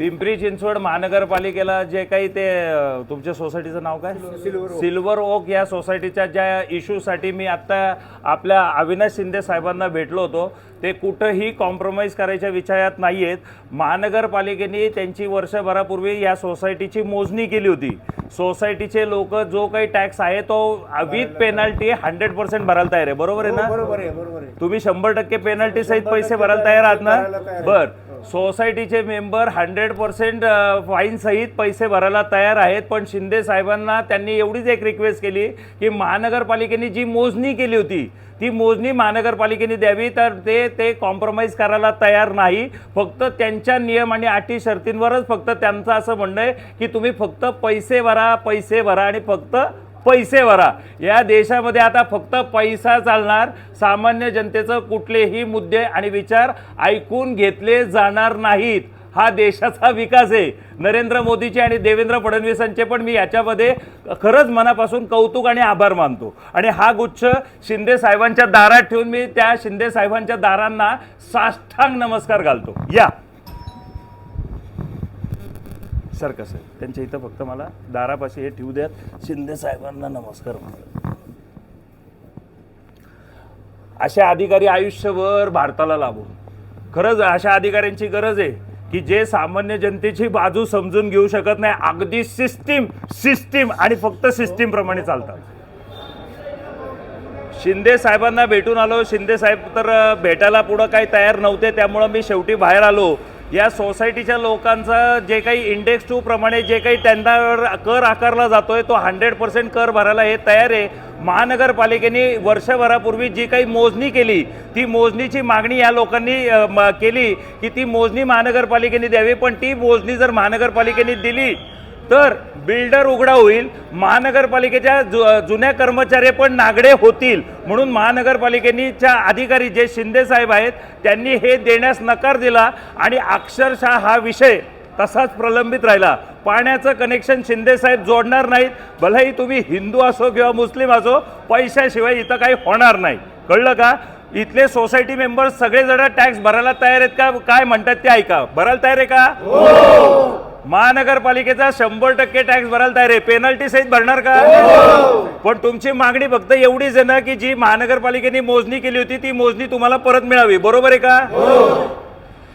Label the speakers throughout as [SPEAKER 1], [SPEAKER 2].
[SPEAKER 1] पिंपरी चिंचवड महानगरपालिकेला जे काही ते अ, तुमच्या सोसायटीचं नाव काय? Silver oak. या सोसायटीच्या ज्या इश्यूसाठी मी आत्ता आपल्या अविनाश शिंदे साहेबांना भेटलो होतो ते कुठंही कॉम्प्रोमाइज करायच्या विचारात नाही आहेत महानगरपालिकेने त्यांची वर्षभरापूर्वी या सोसायटीची मोजणी केली होती. सोसायटीचे लोक जो काही टॅक्स आहे तो विथ पेनल्टी हंड्रेड पर्सेंट भरायला तयार आहे. बरोबर आहे ना?
[SPEAKER 2] बरोबर आहे बरोबर आहे.
[SPEAKER 1] तुम्ही शंभर टक्के पेनल्टी सहित पैसे भरायला तयार आहात ना. बर. सोसायटीचे मेंबर हंड्रेड पर्सेंट फाईन सहित पैसे भरायला तयार आहेत पण शिंदे साहेबांना त्यांनी एवढीच एक रिक्वेस्ट केली की महानगरपालिकेने जी मोजणी केली होती ती मोजणी महानगरपालिकेने द्यावी तर ते ते कॉम्प्रोमाइज करायला तयार नाही. फक्त त्यांच्या नियम आणि अटी शर्तींवरच फक्त त्यांचं असं म्हणणं आहे की तुम्ही फक्त पैसे भरा पैसे भरा आणि फक्त पैसे भरा. या देशामध्ये आता फक्त पैसा चालणार. सामान्य जनतेचं कुठलेही मुद्दे आणि विचार ऐकून घेतले जाणार नाहीत. हा देशाचा विकास आहे. नरेंद्र मोदीचे आणि देवेंद्र फडणवीसांचे पण मी याच्यामध्ये खरंच मनापासून कौतुक आणि आभार मानतो. आणि हा गुच्छ शिंदे साहेबांच्या दारात ठेवून मी त्या शिंदे साहेबांच्या दारांना साष्टांग नमस्कार घालतो. या. सर कसं आहे? त्यांच्या इथं फक्त मला दारापाशी हे ठेवू द्यात. शिंदे साहेबांना नमस्कार म्हणा असे अधिकारी आयुष्यभर भारताला लाभो खरंच अशा अधिकाऱ्यांची गरज आहे की जे सामान्य जनतेची बाजू समजून घेऊ शकत नाही. अगदी सिस्टीम सिस्टीम आणि फक्त सिस्टीम प्रमाणे चालतात. शिंदे साहेबांना भेटून आलो. शिंदे साहेब तर भेटायला पुढं काही तयार नव्हते. त्यामुळं मी शेवटी बाहेर आलो. या सोसायटीच्या लोकांचा जे काही इंडेक्स टू प्रमाणे जे काही त्यांच्यावर कर आकारला जातोय तो हंड्रेड पर्सेंट कर भरायला हे तयार आहे. महानगरपालिकेने वर्षभरापूर्वी जी काही मोजणी केली ती मोजणीची मागणी या लोकांनी म- केली की ती मोजणी महानगरपालिकेने द्यावी पण ती मोजणी जर महानगरपालिकेने दिली तर बिल्डर उघडा होईल महानगरपालिकेच्या जु जुन्या कर्मचारी पण नागडे होतील. म्हणून महानगरपालिकेच्या अधिकारी जे शिंदे साहेब आहेत त्यांनी हे देण्यास नकार दिला आणि अक्षरशः हा विषय तसाच प्रलंबित राहिला. पाण्याचं कनेक्शन शिंदे साहेब जोडणार नाहीत. भलेही तुम्ही हिंदू असो किंवा मुस्लिम असो पैशाशिवाय इथं काही होणार नाही. कळलं का? इथले सोसायटी मेंबर्स सगळेजण टॅक्स भरायला तयार आहेत का? काय म्हणतात ते ऐका. भरायला तयार आहे का? हो. महानगरपालिकेचा शंभर टक्के टॅक्स भरायला तयार आहे. पेनल्टी सहित भरणार का? पण तुमची मागणी फक्त एवढीच आहे ना की जी महानगरपालिकेने मोजणी केली होती ती मोजणी तुम्हाला परत मिळावी. बरोबर आहे का?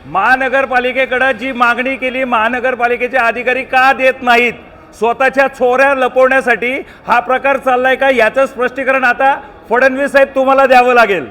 [SPEAKER 1] महानगरपालिकेकडे जी मागणी केली महानगरपालिकेचे अधिकारी का देत नाहीत? स्वतःच्या चोऱ्या लपवण्यासाठी हा प्रकार चाललाय का? याचं स्पष्टीकरण आता फडणवीस साहेब तुम्हाला द्यावं लागेल.